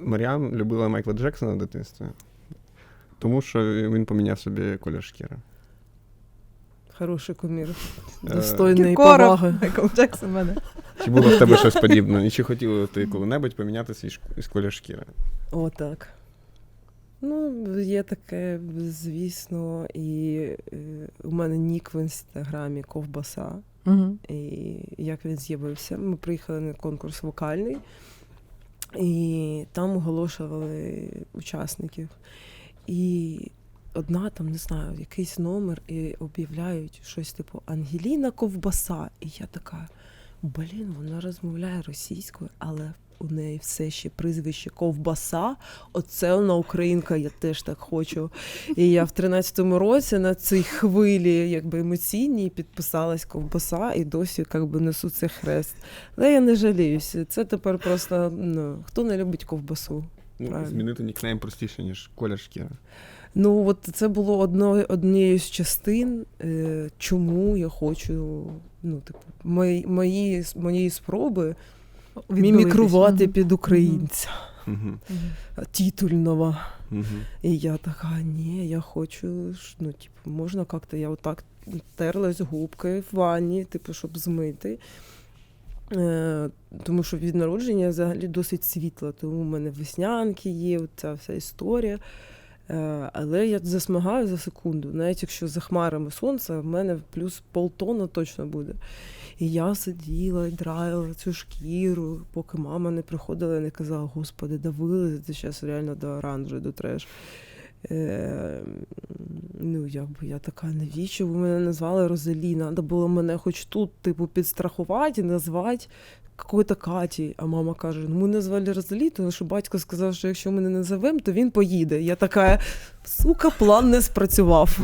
Маріам любила Майкла Джексона в дитинстві, тому що він поміняв собі колір шкіри. Хороший кумір. Е, Достойний Кіркоров, поваги. Майкл Джексон мене. Чи було в тебе щось подібне? І чи хотіла ти коли-небудь поміняти свій шк- колір шкіри? О, так. Ну, є таке, звісно, і е, у мене нік в інстаграмі ковбаса. Угу. І як він з'явився? Ми приїхали на конкурс вокальний, і там оголошували учасників. І одна там, не знаю, якийсь номер, і об'являють щось типу Ангеліна Ковбаса. І я така, блін, вона розмовляє російською, але у неї все ще прізвище Ковбаса. Оце вона українка, я теж так хочу. І я в 13-му році на цій хвилі якби емоційній підписалась ковбаса і досі якби несу цей хрест. Але я не жаліюся. Це тепер просто ну, хто не любить ковбасу. Ну, змінити нікнейм простіше, ніж колір шкіри. Ну, от це було одно, однією з частин, е, чому я хочу, ну, типу, мої, мої, мої спроби мімікрувати під українця Угу. титульного. І я така, ні, я хочу, ну, типу, можна як-то, я отак терлась губкою в ванні, типу, щоб змити. Е, тому що від народження я взагалі досить світла, тому в мене веснянки є, ця вся історія. Е, але я засмагаю за секунду. Навіть якщо за хмарами сонце, в мене плюс полтона точно буде. І я сиділа і драїла цю шкіру, поки мама не приходила і не казала, господи, давили це зараз реально до оранжу, до треш. Ну, якби я така, навіщо ви мене назвали Розалі? Надо було мене хоч тут, типу, підстрахувати і назвати какой-то Каті. А мама каже: ну ми назвали Розалі, тому що батько сказав, що якщо ми не назовемо, то він поїде. Я така, сука, план не спрацював.